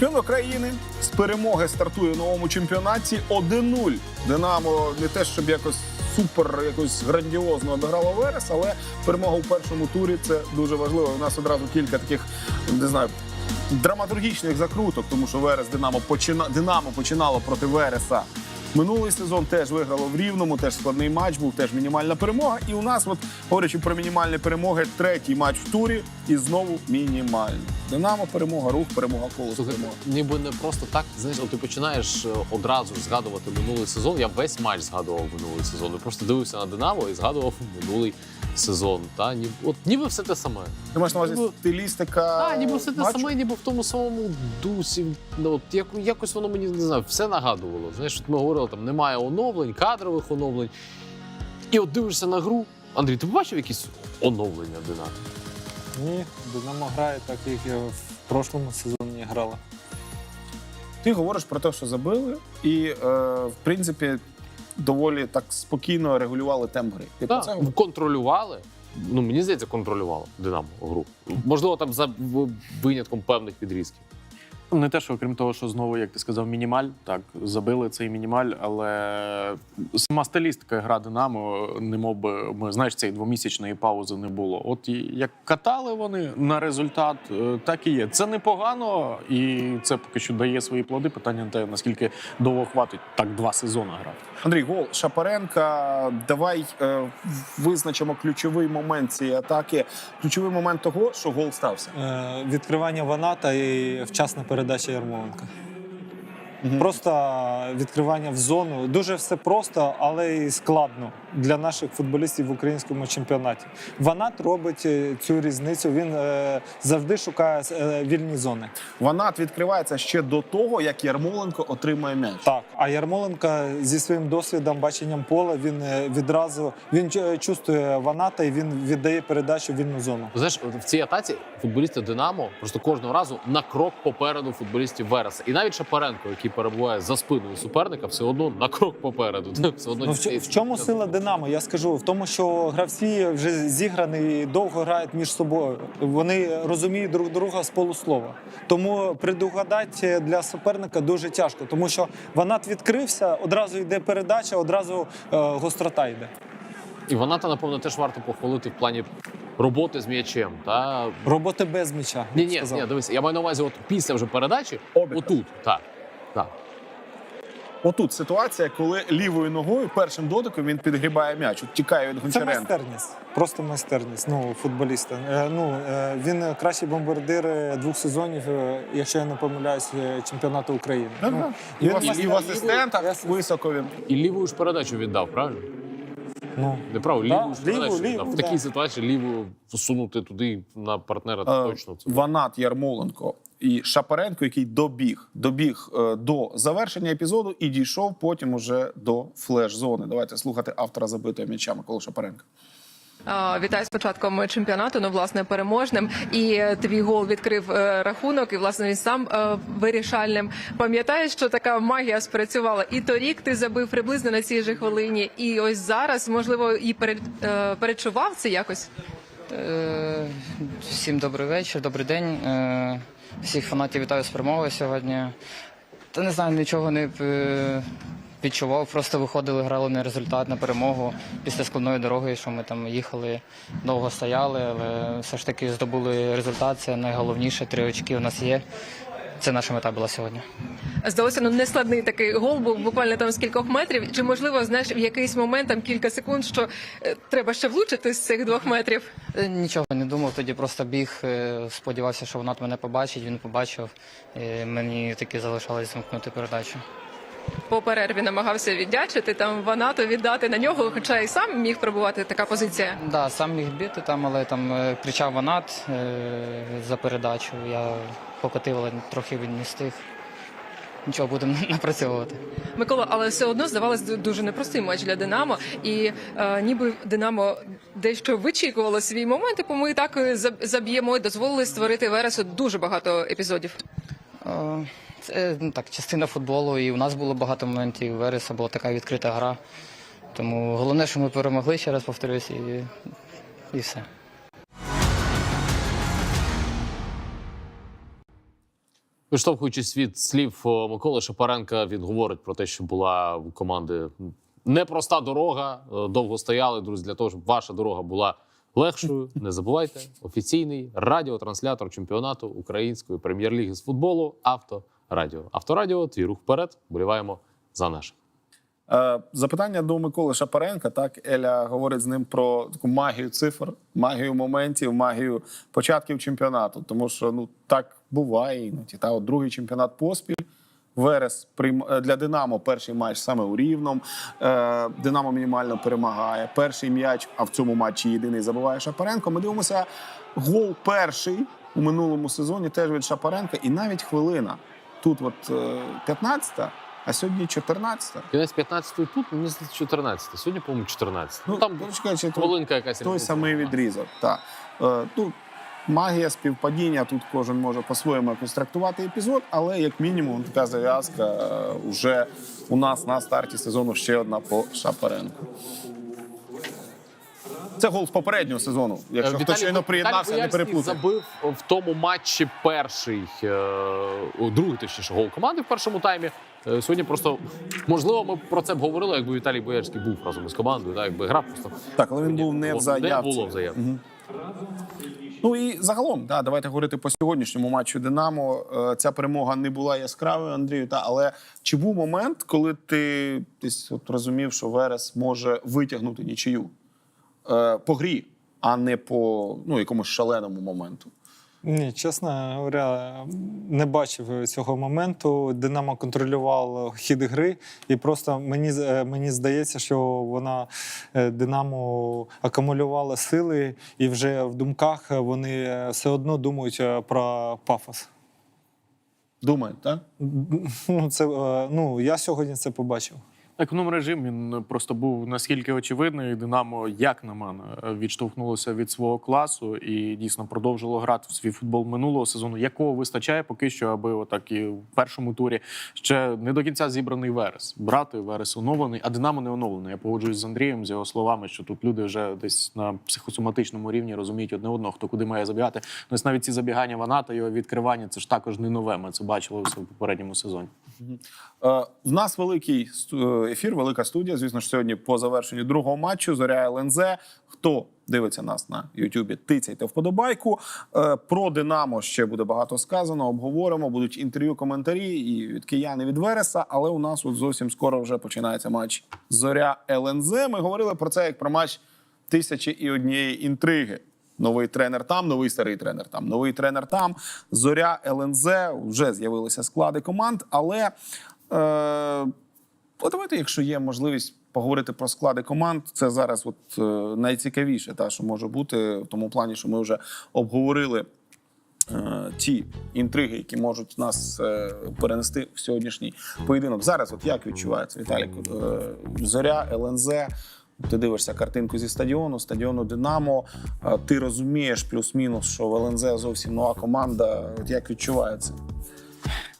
Чемпіон України з перемоги стартує в новому чемпіонаті 1-0. Динамо не те, щоб якось супер, якось грандіозно обіграло Верес, але перемога у першому турі це дуже важливо. У нас одразу кілька таких, не знаю, драматургічних закруток, тому що Верес Динамо почина... Динамо починало проти Вереса. Минулий сезон теж виграло в Рівному, теж складний матч, був теж мінімальна перемога. І у нас, от говорячи про мінімальні перемоги, третій матч в турі і знову мінімальний. Динамо перемога, рух, перемога, колос, перемога. ніби не просто так. Знаєш, от ти починаєш е, одразу згадувати минулий сезон. Я весь матч згадував минулий сезон. Я просто дивився на Динамо і згадував минулий сезон. Та ніби от ніби все те саме. Ти маєш на увазі ніби- стилістика. А, ніби все те матчу? саме, ніби в тому самому дусі. Ну, от як, якось воно мені не знаю, все нагадувало. Знаєш, от ми говорили, там немає оновлень, кадрових оновлень. І от дивишся на гру. Андрій, ти побачив якісь оновлення Динамо? Ні, Динамо грає так, як і в прошлому сезоні грала. Ти говориш про те, що забили, і е, в принципі доволі так спокійно регулювали темп гри. Ти про це Так, говориш? контролювали. Ну, мені здається, контролювали Динамо гру. Можливо, там за винятком певних відрізків. Не те, що окрім того, що знову, як ти сказав, мінімаль, так, забили цей мінімаль, але сама стилістика гра Динамо, не мов би, ми, знаєш, цієї двомісячної паузи не було. От як катали вони на результат, е, так і є. Це непогано, і це поки що дає свої плоди. Питання на те, наскільки довго хватить так два сезони грати. Андрій, гол Шапаренка. Давай е, визначимо ключовий момент цієї атаки. Ключовий момент того, що гол стався. Е, відкривання Ваната і вчасна передача Ярмоленка. Мгм. Просто відкривання в зону. Дуже все просто, але і складно для наших футболістів в українському чемпіонаті. Ванат робить е, цю різницю. Він е, завжди шукає е, вільні зони. Ванат відкривається ще до того, як Ярмоленко отримає м'яч. Так, а Ярмоленка зі своїм досвідом, баченням пола, він е, відразу він е, чувствує Ваната і він віддає передачу в вільну зону. Знаєш, в цій атаці футболісти Динамо просто кожного разу на крок попереду футболістів Вереса. І навіть Шапаренко, який перебуває за спиною суперника, все одно на крок попереду. Все одно Ну, в, в чому сила Динамо? Я скажу в тому, що гравці вже зіграні і довго грають між собою. Вони розуміють друг друга з полуслова. Тому предугадати для суперника дуже тяжко, тому що Ванат відкрився, одразу йде передача, одразу е, гострота йде. І вона та напевно теж варто похвалити в плані роботи з м'ячем. Та Роботи без м'яча. ні, ні, сказав. ні, дивися, я маю на увазі, от після вже передачі, Обіг. отут, так. Так. Отут ситуація, коли лівою ногою першим дотиком він підгрібає м'яч, тікає від Це майстерність, просто майстерність. Ну, футболіста. Е, Ну е, він кращий бомбардир е, двох сезонів, е, якщо я не помиляюсь, е, чемпіонату України. Ну. І, в він асис- і в асистентах високо він. І ліву ж передачу віддав, правильно? Ну, Не право, Да, ліву ліву, ліву, в В да. такій ситуації ліву всунути туди на партнера Е, точно. Це Ванат Ярмоленко і Шапаренко, який добіг, добіг е, до завершення епізоду і дійшов потім уже до флеш-зони. Давайте слухати автора забитого м'яча Микола Шапаренка. Вітаю з початком чемпіонату, ну власне переможним. І е, твій гол відкрив е, рахунок, і власне він сам е, вирішальним. Пам'ятаєш, що така магія спрацювала? І торік ти забив приблизно на цій же хвилині. І ось зараз, можливо, і перед, перечував це якось. Всім добрий вечір, добрий день. Всіх фанатів вітаю з перемогою сьогодні. Та не знаю, нічого не відчував. Просто виходили, грали на результат, на перемогу після складної дороги, що ми там їхали, довго стояли, але все ж таки здобули результат. Це найголовніше. Три очки у нас є. Це наша мета була сьогодні. Здалося, ну нескладний такий гол був буквально там з кількох метрів. Чи можливо, знаєш, в якийсь момент там кілька секунд, що е, треба ще влучити з цих двох метрів? Е, Нічого не думав, тоді просто біг, е, сподівався, що вона мене побачить, він побачив. І мені таки залишалось замкнути передачу. По перерві намагався віддячити там ванату віддати на нього, хоча і сам міг пробувати така позиція. Да, сам міг бити там, але там е, кричав Ванат е, за передачу. Я покотив, але трохи він не встиг. Нічого, будемо напрацьовувати. Микола, але все одно здавалось дуже непростий матч для Динамо, і е, ніби Динамо дещо вичікувало свій момент, і ми так е, заб'ємо і дозволили створити Вересу дуже багато епізодів. Е, Це ну, так, частина футболу, і у нас було багато моментів. Вереса була така відкрита гра. Тому головне, що ми перемогли, ще раз повторюсь, і, і все. Виштовхуючись від слів Миколи Шапаренка, він говорить про те, що була у команди непроста дорога. Е, Довго стояли, друзі, для того, щоб ваша дорога була легшою. Не забувайте, офіційний радіотранслятор чемпіонату української прем'єр-ліги з футболу Авторадіо. Авторадіо, твій рух вперед. Боліваємо за наше. Запитання до Миколи Шапаренка. Так, Еля говорить з ним про таку магію цифр, магію моментів, магію початків чемпіонату. Тому що ну так буває іноді. Та от другий чемпіонат поспіль. Верес е, для Динамо перший матч саме у Рівному. Е, Динамо мінімально перемагає. Перший м'яч, а в цьому матчі єдиний забиває Шапаренко. Ми дивимося гол перший у минулому сезоні теж від Шапаренка. І навіть хвилина. Тут от е, 15-та, а сьогодні 14-та. Кінець 15-ї тут, мені здається, 14 Сьогодні, по-моєму, 14 Ну, там коротше кажучи, хвилинка якась той самий відрізок. Так. Е, ну, магія співпадіння. Тут кожен може по-своєму якось трактувати епізод, але як мінімум така зав'язка е, вже у нас на старті сезону ще одна по Шапаренку. Це гол з попереднього сезону. Якщо хто щойно приєднався, не переплутає. забив в тому матчі перший, е, другий точніше гол команди в першому таймі. Е, Сьогодні просто можливо, ми про це б говорили, якби Віталій Боярський був разом із командою, так, якби грав просто Так, але він був не в Не було в заявці. Ну і загалом, да, давайте говорити по сьогоднішньому матчу Динамо. Е, Ця перемога не була яскравою, Андрію. Та але чи був момент, коли ти десь от розумів, що Верес може витягнути нічию е, по грі, а не по ну, якомусь шаленому моменту? Ні, чесно говоря, не бачив цього моменту. Динамо контролював хід гри, і просто мені е, мені здається, що вона е, Динамо акумулювала сили, і вже в думках вони е, все одно думають е, про пафос. Думаєте, так? Ну, це е, ну я сьогодні це побачив. Економ режим він просто був наскільки очевидний. Динамо, як на мене, відштовхнулося від свого класу і дійсно продовжило грати в свій футбол минулого сезону, якого вистачає поки що, аби отак і в першому турі ще не до кінця зібраний верес. Брати верес оновлений, а Динамо не оновлений. Я погоджуюсь з Андрієм з його словами, що тут люди вже десь на психосоматичному рівні розуміють одне одного, хто куди має забігати. Ну, ось навіть ці забігання Ваната, його відкривання, це ж також не нове. Ми це бачили в попередньому сезоні. Е, в нас великий ефір, велика студія. Звісно ж, сьогодні по завершенню другого матчу Зоря ЛНЗ. Хто дивиться нас на Ютубі, тицяйте вподобайку. Е, про Динамо ще буде багато сказано. Обговоримо. Будуть інтерв'ю, коментарі і від киян, і від Вереса. Але у нас от зовсім скоро вже починається матч Зоря ЛНЗ. Ми говорили про це як про матч тисячі і однієї інтриги. Новий тренер там, новий старий тренер там, новий тренер там. Зоря ЛНЗ вже з'явилися склади команд, але е, от якщо є можливість поговорити про склади команд, це зараз от е, найцікавіше, та що може бути в тому плані, що ми вже обговорили. е, Ті інтриги, які можуть нас е, перенести в сьогоднішній поєдинок. Зараз, от як відчувається Віталік, зоря, ЛНЗ. Ти дивишся картинку зі стадіону, стадіону Динамо. Ти розумієш плюс-мінус, що в ЛНЗ зовсім нова команда. От як відчувається?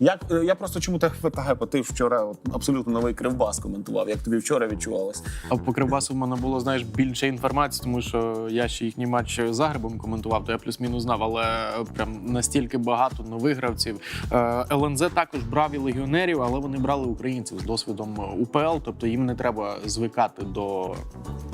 Як е, я просто чому так питаю, бо ти вчора абсолютно новий кривбас коментував. Як тобі вчора відчувалось? А по Кривбасу в мене було знаєш більше інформації, тому що я ще їхній матч Загребом коментував, то я плюс-мінус знав, але прям настільки багато нових гравців. Е, ЛНЗ також брав і легіонерів, але вони брали українців з досвідом УПЛ, тобто їм не треба звикати до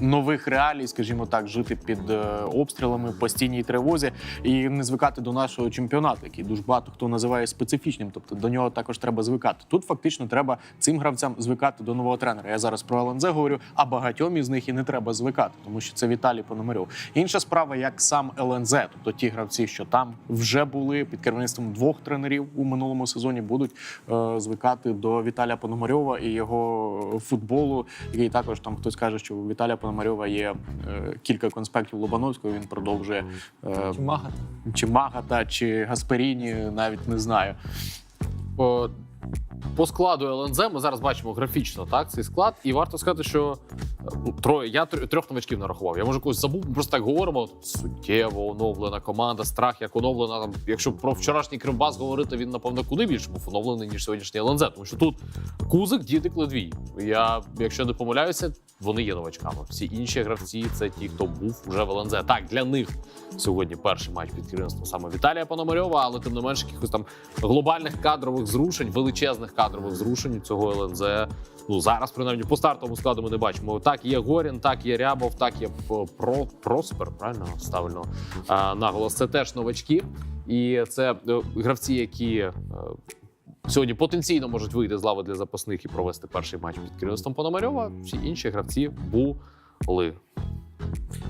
нових реалій, скажімо так, жити під е, обстрілами, постійній тривозі і не звикати до нашого чемпіонату, який дуже багато хто називає специфічним. Тобто до нього також треба звикати. Тут фактично треба цим гравцям звикати до нового тренера. Я зараз про ЛНЗ говорю, а багатьом із них і не треба звикати, тому що це Віталій Пономарьов. Інша справа, як сам ЛНЗ, тобто ті гравці, що там вже були під керівництвом двох тренерів у минулому сезоні, будуть е, звикати до Віталія Пономарьова і його футболу, який також там хтось каже, що у Віталія Пономарьова є е, кілька конспектів Лобановського. Він продовжує е, Мага. чи Магата, чи Гасперіні, навіть не знаю. По, по складу ЛНЗ ми зараз бачимо графічно так, цей склад, і варто сказати, що ну, троє. Я тр- трьох новачків нарахував. Я може когось забув. Ми просто так говоримо. Суттєво оновлена команда, страх як оновлена. Там, якщо про вчорашній Кривбас говорити, він напевно куди більше був оновлений ніж сьогоднішній ЛНЗ. Тому що тут Кузик, Дідик, Ледвій. Я, якщо не помиляюся, вони є новачками. Всі інші гравці це ті, хто був вже в ЛНЗ. Так, для них сьогодні перший матч під керівництвом саме Віталія Пономарьова, але тим не менш якихось там глобальних кадрових зрушень, величезних кадрових зрушень цього ЛНЗ. Ну зараз принаймні по стартовому складу ми не бачимо. Так є Горін, так є Рябов, так є Про Проспер. Правильно ставлено наголос. Це теж новачки, і це е, гравці, які. е, Сьогодні потенційно можуть вийти з лави для запасних і провести перший матч під керівництвом Пономарьова. Всі інші гравці були.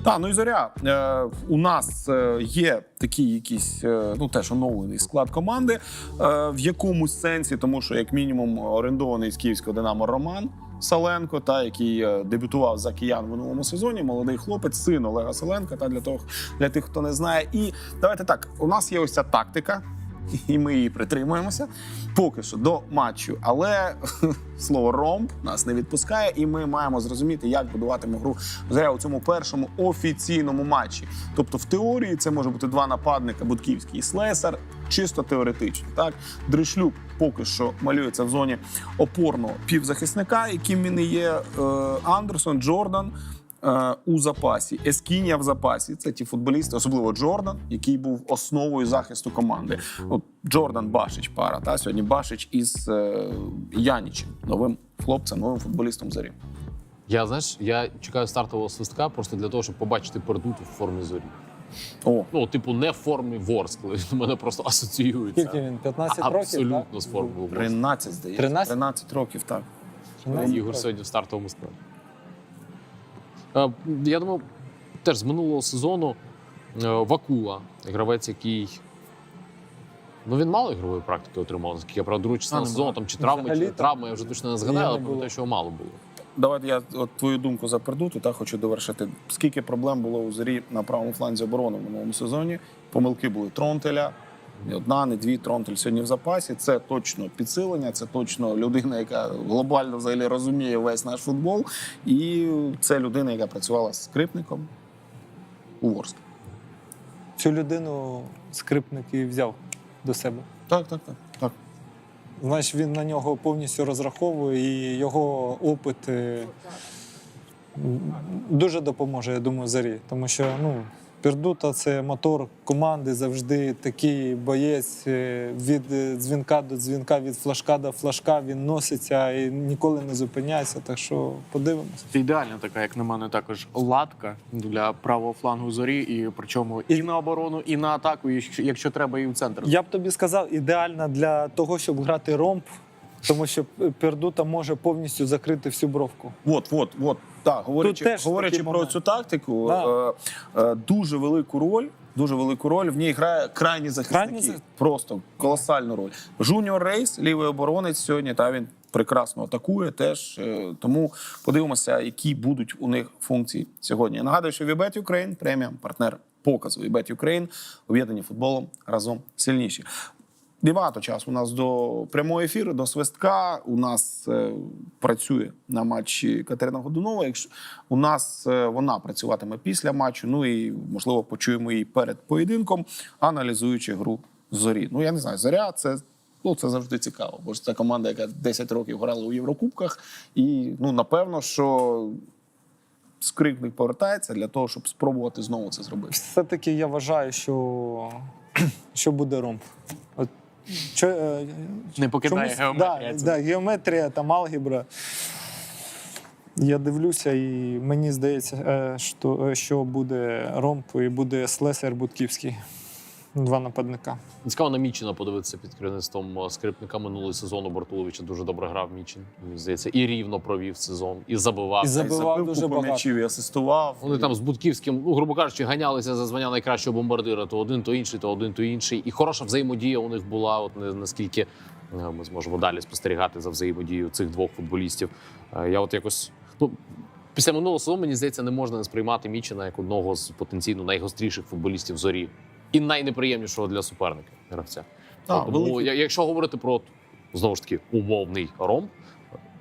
Так, ну і зоря. Е, у нас е, є такий якийсь, е, ну теж оновлений склад команди е, в якомусь сенсі, тому що, як мінімум, орендований з київського Динамо Роман Саленко, та який е, дебютував за киян в минулому сезоні. Молодий хлопець, син Олега Саленка. Та для того для тих, хто не знає. І давайте так: у нас є ось ця тактика. І ми її притримуємося поки що до матчу. Але слово ромб нас не відпускає, і ми маємо зрозуміти, як будуватиме гру Зоря у цьому першому офіційному матчі. Тобто, в теорії це може бути два нападника Будківський і Слесар, чисто теоретично. Так, Дришлюк поки що малюється в зоні опорного півзахисника, яким він і є. Е, Андерсон, Джордан. Е, У запасі Ескінія в запасі. Це ті футболісти, особливо Джордан, який був основою захисту команди. От Джордан Башич пара. Та сьогодні Башич із е, Янічем, новим хлопцем, новим футболістом зорі. Я знаєш, я чекаю стартового свистка просто для того, щоб побачити пердуту в формі зорі. О, Ну, типу, не в формі Ворскли. У мене просто асоціюється. Скільки він? 15 років? Абсолютно з формою Ворскли. 13, здається. 13? 13 років, так. Так? Ігор сьогодні в стартовому складі. Е, Я думаю, теж з минулого сезону е, Вакула, гравець, який. Ну, він мало ігрової практики отримав, наскільки я правда, другу частину сезону, там чи травми, чи не травми, я вже точно не згадаю, але не пам'ятаю, що мало було. Давайте я от твою думку за Пердуту, та хочу довершити. Скільки проблем було у зорі на правому фланзі оборони в минулому сезоні? Помилки були Тронтеля. Не одна, не дві Тронтель сьогодні в запасі. Це точно підсилення, це точно людина, яка глобально взагалі розуміє весь наш футбол. І це людина, яка працювала з скрипником у Ворск. Цю людину скрипник і взяв до себе. Так, так, так. так. Значить, він на нього повністю розраховує, і його опит е, дуже допоможе, я думаю, зарі. Тому що ну, Пердута це мотор команди, завжди такий боєць е, від е, дзвінка до дзвінка, від флажка до флажка. Він носиться і ніколи не зупиняється. Так що подивимося. Це ідеальна така, як на мене, також латка для правого флангу зорі, і причому і, на оборону, і на атаку, і якщо- якщо треба, і в центр. Я б тобі сказав, ідеальна для того, щоб грати ромб, тому що Пердута може повністю закрити всю бровку. От, от, от. Так, говорячи, говорячи про момент. цю тактику, Да. е, е, дуже велику роль. Дуже велику роль в ній грає крайні захисники. Крайні Просто колосальну роль. Жуніор Рейс, лівий оборонець сьогодні. Та він прекрасно атакує. Теж е, тому подивимося, які будуть у них функції сьогодні. Я нагадую, що Вібет Україн премія, партнер показу Вібет Україн, об'єднані футболом разом сильніші. Багато часу у нас до прямого ефіру, до свистка. У нас е, працює на матчі Катерина Годунова. Якщо у нас е, вона працюватиме після матчу, ну і можливо почуємо її перед поєдинком, аналізуючи гру зорі. Ну я не знаю, зоря це. Ну, це завжди цікаво, бо ж це команда, яка 10 років грала у Єврокубках, і ну напевно, що скрипник повертається для того, щоб спробувати знову це зробити. Все-таки я вважаю, що, що буде ромб. От, що, е, Не покидає чомусь- геометрія. Да, да, геометрія, там алгебра. Я дивлюся, і мені здається, е, що, е, що буде ромб і буде Слесар Будківський. Два нападника. Цікаво на Мічина подивитися під керівництвом е, скрипника минулого сезону. Бартуловича дуже добре грав Мічин. Мені здається, і рівно провів сезон, і забивав. І за- Забивав забив дуже багато. м'ячів і асистував. Вони там з Будківським, ну грубо кажучи, ганялися за звання найкращого бомбардира. То один, то інший, то один, то інший. І хороша взаємодія у них була. От не- наскільки е, ми зможемо далі спостерігати за взаємодією цих двох футболістів. Е, Я от якось ну. Після минулого сезону, мені здається, не можна не сприймати Мічина як одного з потенційно найгостріших футболістів зорі і найнеприємнішого для суперника гравця. Так, Тому, великий- якщо говорити про знову ж таки умовний ромб,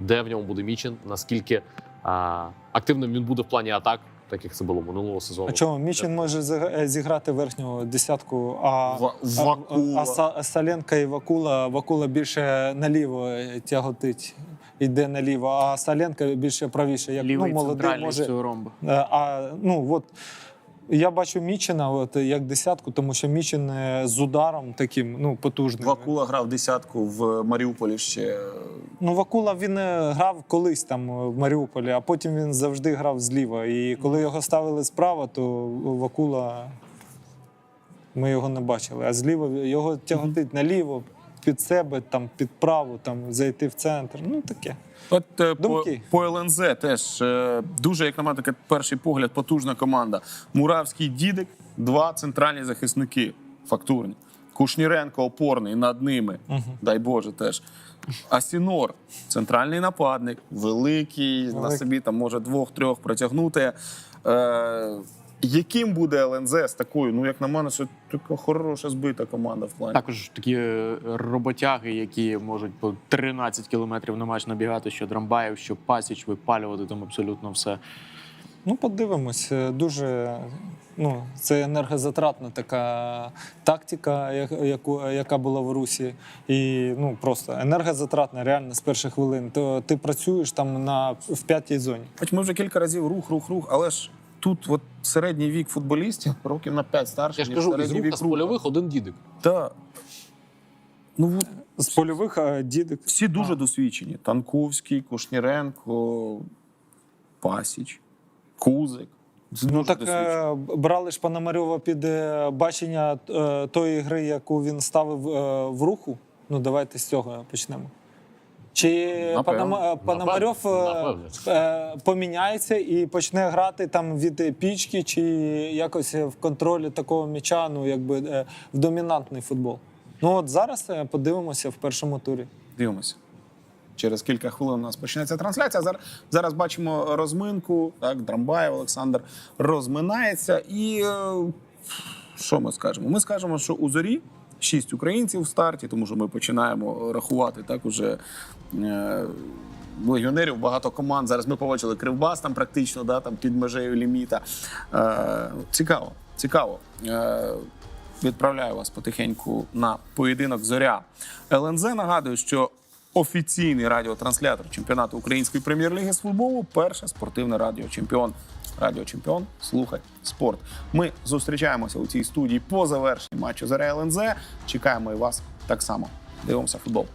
де в ньому буде Мічин, наскільки А, активним він буде в плані атак, так як це було минулого сезону. А чому Мічин може е, зіграти верхню десятку, а, Ва- а, Вакула. а, Са- Саленка і Вакула, Вакула більше наліво тяготить, йде наліво, а Саленка більше правіше. Як Лівий ну, молодий може. цього ромба. Е, А ну от я бачу Мічина от, як десятку, тому що Мічин е, з ударом таким ну, потужним. Вакула грав десятку в Маріуполі ще. Ну, Вакула він е, грав колись там е, в Маріуполі, а потім він завжди грав зліва. І коли його ставили справа, то Вакула ми його не бачили. А зліва його тяготить наліво, під себе, там, під праву, там, зайти в центр. Ну таке. От е, по, Думки. по ЛНЗ теж е, дуже, як на мене, таке перший погляд, потужна команда. Муравський дідик, два центральні захисники фактурні. Кушніренко опорний над ними, дай Боже, теж. Асінор, центральний нападник, великий, на собі там може двох-трьох протягнути. Е, яким буде ЛНЗ з такою? Ну, як на мене, це така хороша збита команда в плані. Також такі е, роботяги, які можуть по 13 кілометрів на матч набігати, що Драмбаєв, що Пасіч, випалювати там абсолютно все. Ну, подивимось. Е, Дуже ну, це енергозатратна така тактика, яку, яка була в Русі. І ну, просто енергозатратна, реально з перших хвилин. То ти працюєш там на, в п'ятій зоні. Хоч ми вже кілька разів рух, рух, рух, але ж тут от середній вік футболістів років на 5 старше, Я ж ніж кажу, із вік з польових один дідик. Так. Ну, от З польових а, дідик. всі дуже досвідчені. Танковський, Кушніренко, Пасіч, Кузик. Це Ну так досвідчені. е, брали ж Пономарьова під е, бачення е, тої гри, яку він ставив е, в руху. Ну давайте з цього почнемо. Чи Пономарьов е, е, поміняється і почне грати там від пічки, чи якось в контролі такого м'яча, ну якби е, в домінантний футбол. Ну от зараз подивимося в першому турі. Дивимося. Через кілька хвилин у нас почнеться трансляція. Зараз, зараз бачимо розминку. Так, Драмбаєв Олександр розминається. І е, що ми скажемо? Ми скажемо, що у зорі шість українців в старті, тому що ми починаємо рахувати так уже. Е, Легіонерів багато команд. Зараз ми побачили Кривбас там практично, да, там під межею ліміта. Е, цікаво, цікаво. Е, відправляю вас потихеньку на поєдинок зоря. ЛНЗ нагадую, що офіційний радіотранслятор чемпіонату української прем'єр-ліги з футболу перше спортивне радіо Чемпіон. Радіо Чемпіон, слухай спорт. Ми зустрічаємося у цій студії по завершенні матчу за РЛНЗ. Чекаємо і вас так само. Дивимося футбол.